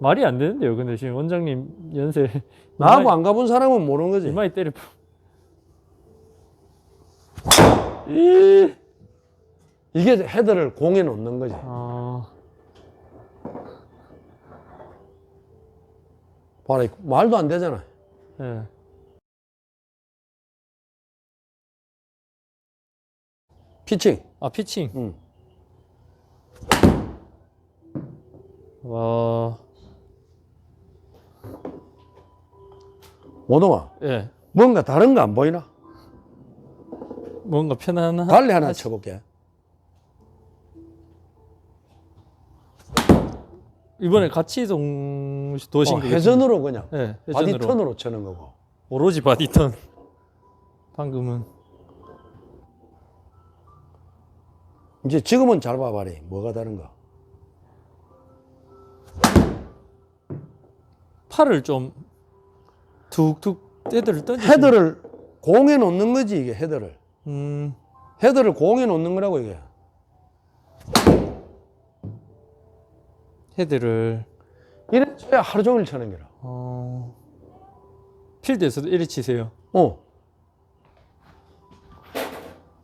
말이 안 되는데요. 근데 지금 원장님 연세 나하고 안 가본 사람은 모르는 거지. 이마에 때려. 이- 이게 헤드를 공에 놓는 거지. 아, 봐라, 이 말도 안 되잖아. 예. 피칭. 아 피칭. 응. 와, 모동아, 예. 뭔가 다른 거 안 보이나? 뭔가 편안한. 달리 하나 쳐볼게. 이번에 같이 동 도신 어, 거 회전으로 그냥. 예, 회전으로. 바디턴으로 치는 거고. 오로지 바디턴. 방금은 이제 지금은 잘 봐봐리. 뭐가 다른가? 팔을 좀 툭툭 때들을 던지. 헤드를 공에 놓는 거지, 이게 헤드를. 음, 헤드를 공에 놓는 거라고, 이게. 헤드를 이래 하루 종일 치는 거라. 어, 필드에서도 이리 치세요. 어.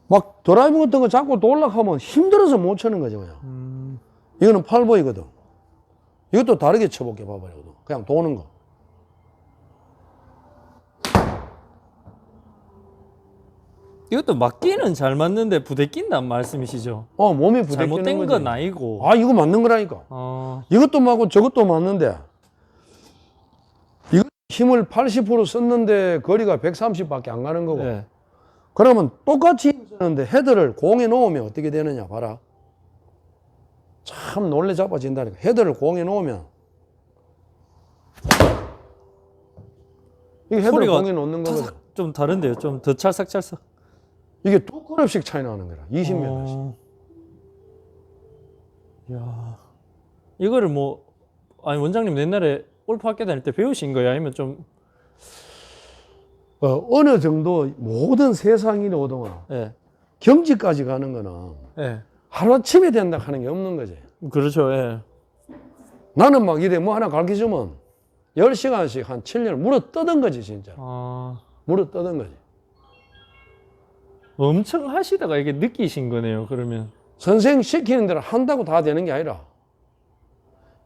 막 드라이브 같은 거 잡고 돌락하면 힘들어서 못 치는 거지, 그냥. 음, 이거는 팔보이거든. 이것도 다르게 쳐볼게, 봐봐요. 그냥 도는 거. 이것도 맞기는 잘 맞는데 부대낀다는 말씀이시죠? 어, 몸이 부대끼는 잘못된 거지. 건 아니고. 아, 이거 맞는 거라니까. 어, 이것도 맞고 저것도 맞는데 이거 힘을 80% 썼는데 거리가 130밖에 안 가는 거고 예. 그러면 똑같이 힘 쓰는데 헤드를 공에 놓으면 어떻게 되느냐 봐라 참 놀래 잡아진다니까 헤드를 공에 놓으면 이게 헤드를 소리가 공에 놓는 거거든 좀 다른데요. 좀 더 찰싹찰싹. 이게 두 클럽씩 차이 나는 거라 20m씩 어. 야, 이거를 뭐 아니 원장님 옛날에 골프 학교 다닐 때 배우신 거야? 아니면 좀 어, 어느 정도 모든 세상이 오동아 예, 경지까지 가는 거는 예, 하루아침에 된다 하는 게 없는 거지. 그렇죠. 예. 나는 막 이래 뭐 하나 가르쳐 주면 10시간씩 한 7년 물어 떠든 거지, 진짜. 아, 물어 떠든 거지. 엄청 하시다가 이게 느끼신 거네요. 그러면 선생 시키는 대로 한다고 다 되는 게 아니라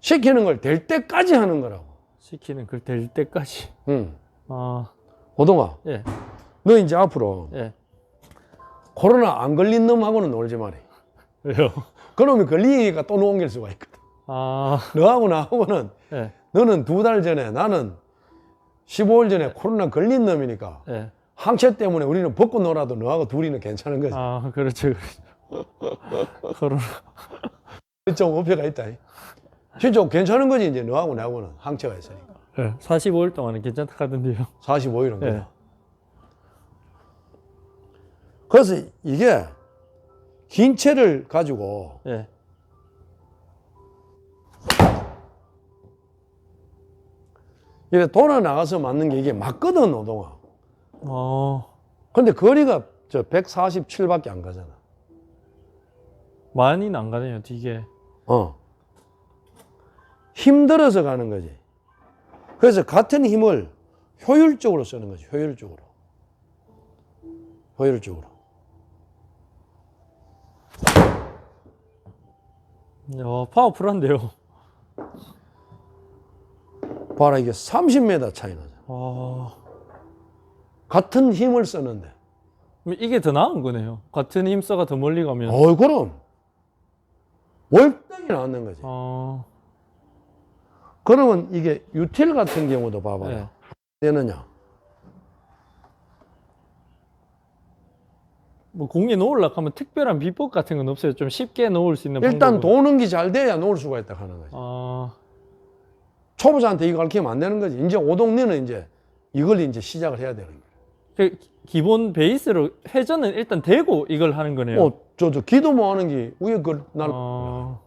시키는 걸 될 때까지 하는 거라고. 시키는 글될 때까지. 응. 아, 오동아, 예, 너 이제 앞으로 예. 코로나 안 걸린 놈하고는 놀지 말이. 왜요? 그놈이 걸리니까 또 옮길 수가 있거든. 아, 너하고 나하고는 예, 너는 두 달 전에 나는 15일 전에 코로나 걸린 놈이니까 예. 항체 때문에 우리는 벗고 놀아도 너하고 둘이는 괜찮은 거지. 아, 그렇죠. 그렇죠. 코로나. 좀 어폐가 있다. 진짜 괜찮은 거지 이제 너하고 나하고는 항체가 있으니까. 예, 45일 동안은 괜찮다 하던데요. 45일은 예. 거 그래서 이게 긴 채를 가지고 예. 이게 돌아 나가서 맞는 게 이게 맞거든 오동아. 어, 근데 거리가 저 147밖에 안 가잖아. 많이는 안 가네요. 이게. 어. 힘들어서 가는 거지. 그래서 같은 힘을 효율적으로 쓰는 거지. 효율적으로. 효율적으로. 야, 파워풀한데요. 봐라 이게 30m 차이 나잖아. 아, 같은 힘을 쓰는데. 이게 더 나은 거네요. 같은 힘써가 더 멀리 가면. 어이 그럼 월등히 낫는 거지. 어, 그러면 이게 유틸 같은 경우도 봐봐라. 네. 되느냐? 뭐 공에 놓으려고 하면 특별한 비법 같은 건 없어요. 좀 쉽게 놓을 수 있는 일단 방법은. 도는 게 잘 돼야 놓을 수가 있다 하는 거지. 아, 초보자한테 이거 가르치면 안 되는 거지. 이제 오동네는 이제 이걸 이제 시작을 해야 되는 거야. 그 기본 베이스로 회전은 일단 대고 이걸 하는 거네요. 어, 저, 저, 기도 뭐 하는 게 위에 그, 날, 어,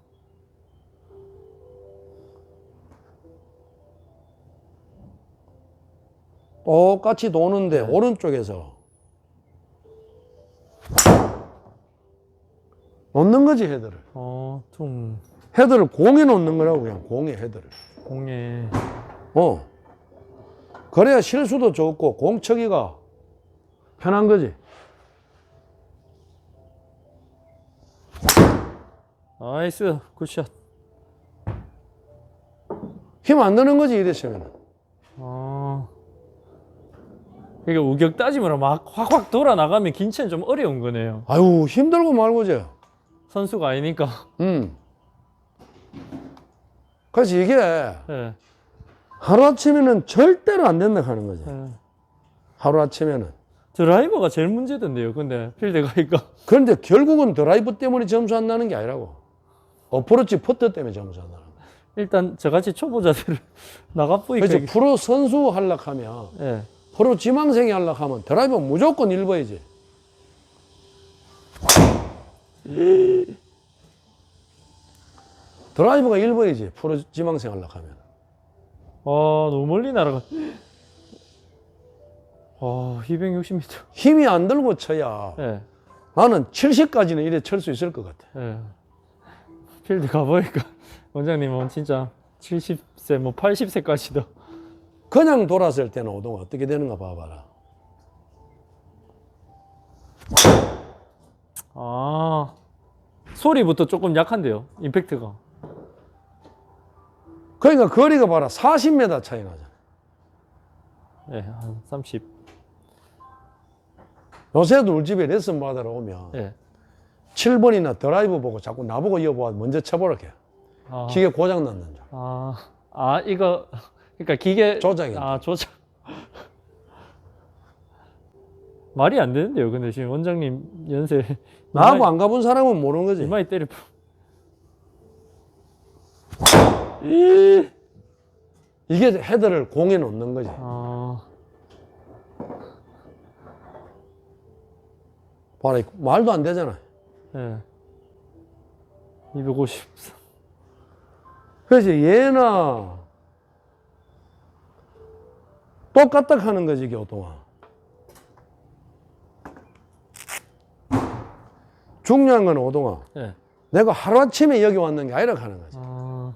똑같이 도는데, 네. 오른쪽에서. 놓는 거지, 헤드를. 어, 좀 헤드를 공에 놓는 거라고 그냥 공에 헤드를. 공에 어. 그래야 실수도 좋고 공척이가 편한 거지. 나이스 굿샷. 힘 안 드는 거지 이랬으면. 아. 이게 우격 따짐으로 막 확확 돌아 나가면 긴체는 좀 어려운 거네요. 아유 힘들고 말고지. 선수가 아니니까. 음. 그래서 이게 예. 하루아침에는 절대로 안 된다 하는 거지. 예. 하루아침에는. 드라이버가 제일 문제던데요. 근데 필드 가니까. 그런데 결국은 드라이브 때문에 점수 안 나는 게 아니라고. 어프로치 퍼트 때문에 점수 안 나는 거야. 일단 저같이 초보자들을 나가보니까 그래서 이게- 프로 선수 하려고 하면 예. 프로 지망생이 하려고 하면 드라이버 무조건 일버야지. 드라이버가 일버야지. 프로 지망생 하려고 하면. 아 너무 멀리 날아가. 아 260m. 힘이 안 들고 쳐야 예. 나는 70까지는 이래 칠 수 있을 것 같아. 예. 필드 가보니까 원장님은 진짜 70세 뭐 80세까지도 그냥 돌았을 때는 오동아 어떻게 되는가 봐봐라. 아 소리부터 조금 약한데요. 임팩트가. 그러니까 거리가 봐라. 40m 차이 나잖아. 예, 한 30. 요새도 우리 집에 레슨 받으러 오면 예. 7번이나 드라이브 보고 자꾸 나보고 이어봐 먼저 쳐보라게. 아, 기계 고장 났는 줄. 아, 아 이거 그러니까 기계 조작이. 아 조작. 말이 안 되는데요. 근데 지금 원장님 연세 나하고 안 가본 사람은 모르는 거지. 이마에 때려. 이. 이게 헤드를 공에 놓는 거지. 아, 봐라, 말도 안 되잖아. 예. 250. 그래서 얘나 똑같다 하는 거지, 오동아. 중요한 건 오동아. 예. 내가 하루아침에 여기 왔는 게 아니라 하는 거지. 아.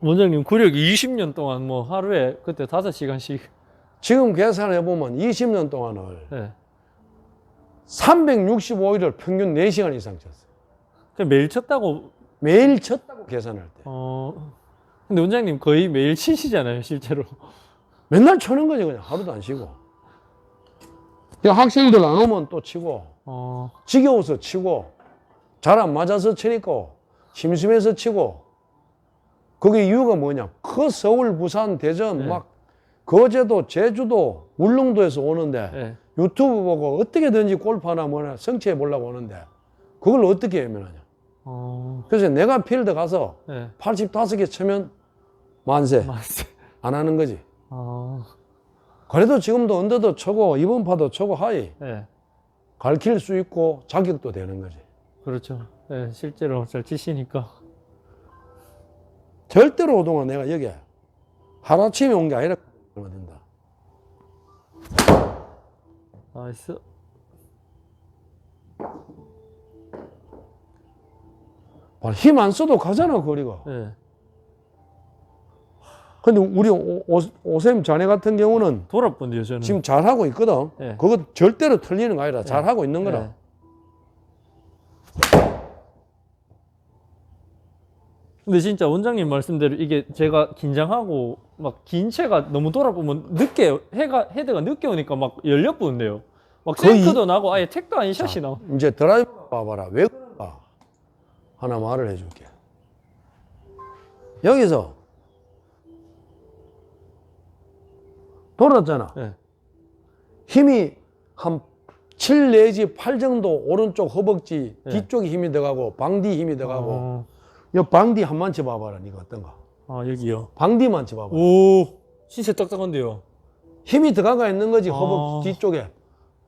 원장님 구력 20년 동안 뭐 하루에 그때 5시간씩 지금 계산해 보면 20년 동안을 예. 365일을 평균 4시간 이상 쳤어. 그냥 매일 쳤다고 매일 쳤다고 계산할 때. 어. 근데 원장님 거의 매일 치시잖아요, 실제로. 맨날 쳐는 거지, 그냥 하루도 안 쉬고. 야, 학생들 안 오면 또 치고, 어. 지겨워서 치고, 잘 안 맞아서 치니까, 심심해서 치고. 그게 이유가 뭐냐? 그 서울, 부산, 대전, 네. 막, 거제도, 제주도, 울릉도에서 오는데, 예. 유튜브 보고 어떻게든지 골프 하나 뭐나 성취해 보려고 오는데, 그걸 어떻게 해면하냐? 어. 그래서 내가 필드 가서 예. 85개 치면 만세. 맞습니다. 안 하는 거지. 어. 그래도 지금도 언더도 쳐고 이번 파도 쳐고 하이 예. 가르칠 수 있고 자격도 되는 거지. 그렇죠. 예, 실제로 잘 치시니까. 절대로 오동안 내가 여기 하루아침에 온 게 아니라 된다. 나이스. 힘 안 써도 가잖아 거리가. 예. 근데 우리 오, 오, 오셈 자네 같은 경우는 돌아본데요, 저는. 지금 잘하고 있거든. 네. 그거 절대로 틀리는 거 아니라 잘하고 있는 거라. 예. 근데 진짜 원장님 말씀대로 이게 제가 긴장하고 막긴 채가 너무 돌아보면 늦게 해가 헤드가 늦게 오니까 막 열려 부는데요. 막 거의 생크도 나고 아예 택도 아닌 샷이 나와. 이제 드라이브 봐봐라. 왜 그런가? 하나 말을 해줄게. 여기서 돌았잖아. 예. 힘이 한 7 내지 8 정도 오른쪽 허벅지 네. 뒤쪽에 힘이 들어가고 방뒤 힘이 들어가고 어, 이 방뒤 한 만치 봐봐라 니가 어떤가 아 여기요. 방뒤만 치 봐봐 오, 진짜 딱딱한데요. 힘이 들어가 있는 거지 아. 허벅지 뒤쪽에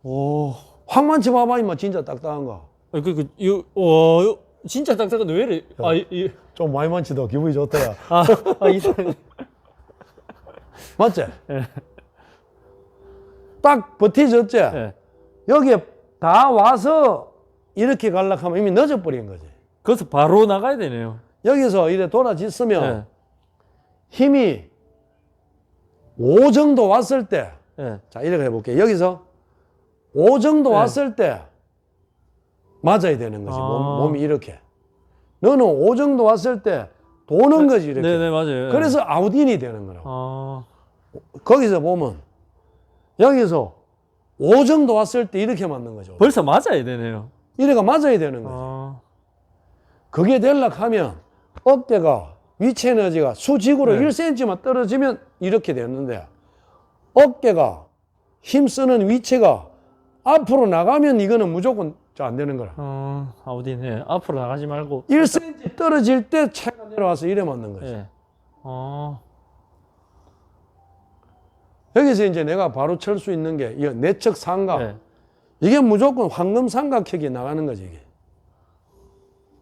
오, 확만 치 봐봐 이마 진짜 딱딱한 거 아, 그, 그, 이, 와, 이거 진짜 딱딱한데 왜 이래? 아, 이, 이, 좀 많이 만치도 기분이 좋더라 아, 아, 이상. 맞지? 예. 딱 버티졌지? 예. 여기에 다 와서 이렇게 갈락하면 이미 늦어버린 거지 거기서 바로 나가야 되네요. 여기서 이래 돌아짓으면 예. 힘이 5 정도 왔을 때, 예. 자, 이렇게 해볼게요. 여기서 5 정도 네. 왔을 때 맞아야 되는 거지. 아. 몸, 몸이 이렇게. 너는 5 정도 왔을 때 도는 거지, 이렇게. 네, 네, 맞아요. 예. 그래서 아웃인이 되는 거라고. 아, 거기서 보면 여기서 5 정도 왔을 때 이렇게 맞는 거죠. 벌써 맞아야 되네요. 이래가 맞아야 되는 거죠. 아, 그게 되려고 하면 어깨가 위치 에너지가 수직으로 네. 1cm만 떨어지면 이렇게 되는데 어깨가 힘쓰는 위치가 앞으로 나가면 이거는 무조건 안 되는 거라. 어, 아우딘, 예. 앞으로 나가지 말고. 1cm 떨어질 때 차가 내려와서 이래 맞는 거지. 예. 어, 여기서 이제 내가 바로 칠수 있는 게이 내측 삼각. 예. 이게 무조건 황금 삼각형이 나가는 거지 이게.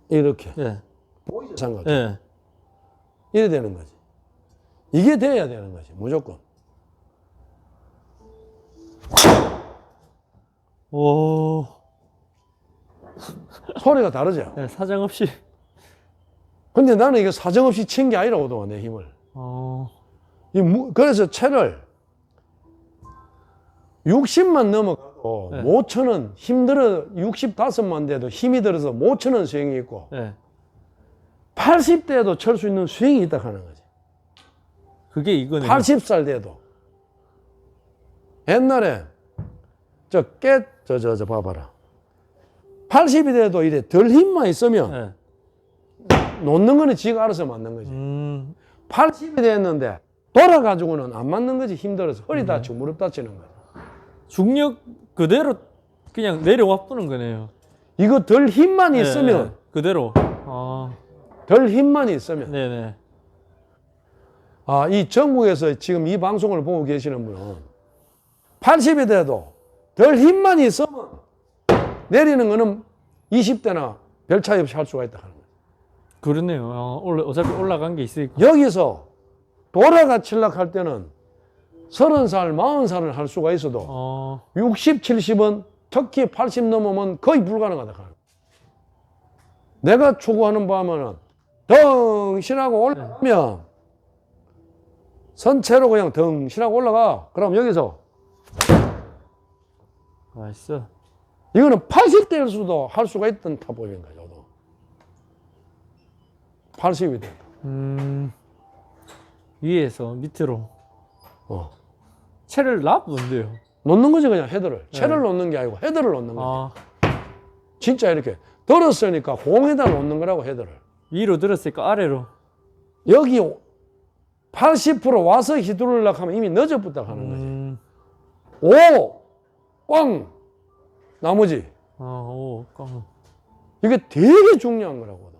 이렇게 예. 보이죠 삼각. 예. 이래 되는 거지. 이게 돼야 되는 거지 무조건. 오, 소리가 다르죠. 예, 사정없이. 근데 나는 이거 사정없이 친 게 아니라고 도내 힘을. 어, 이 무- 그래서 채를 60만 넘어 가도 네. 못 쳐는 힘들어 65만 돼도 힘이 들어서 못 쳐는 스윙이 있고 예. 80대에도 칠수 있는 스윙이 있다 하는 거지. 그게 이거네요. 80살 돼도 옛날에 저 깨 저 저 저 봐봐라. 80이 돼도 이래 덜 힘만 있으면 예. 놓는 거는 지가 알아서 맞는 거지. 음, 80이 됐는데 돌아가지고는 안 맞는 거지 힘들어서 허리 다치고 무릎 다치는 거야. 중력 그대로 그냥 내려와 뿌는 거네요. 이거 덜 힘만 예, 있으면 예. 그대로. 아, 덜 힘만 있으면 네네. 아 이 전국에서 지금 이 방송을 보고 계시는 분은 80이 돼도 덜 힘만 있으면 내리는 거는 20대나 별 차이 없이 할 수가 있다 하는 거야. 그러네요. 어, 올라, 어차피 올라간 게 있으니까. 여기서 돌아가 칠락 할 때는 30살, 40살을 할 수가 있어도 어, 60, 70은 특히 80 넘으면 거의 불가능하다. 내가 추구하는 바면은 덩신하고 올라가면 선체로 그냥 덩신하고 올라가. 그럼 여기서 나이스. 이거는 80대일 수도 할 수가 있던 타법인 거죠. 저도. 80이 돼. 음, 위에서 밑으로. 어. 채를 놔본데요. 놓는 거지 그냥 헤드를. 채를 놓는 게 아니고 헤드를 놓는 거지. 아, 진짜 이렇게 들었으니까 공에다 놓는 거라고 헤드를. 위로 들었으니까 아래로. 여기 80% 와서 휘두르려고 하면 이미 늦어붙다 하는 거지. 음, 오! 꽝! 나머지. 아, 오, 깡. 이게 되게 중요한 거라고.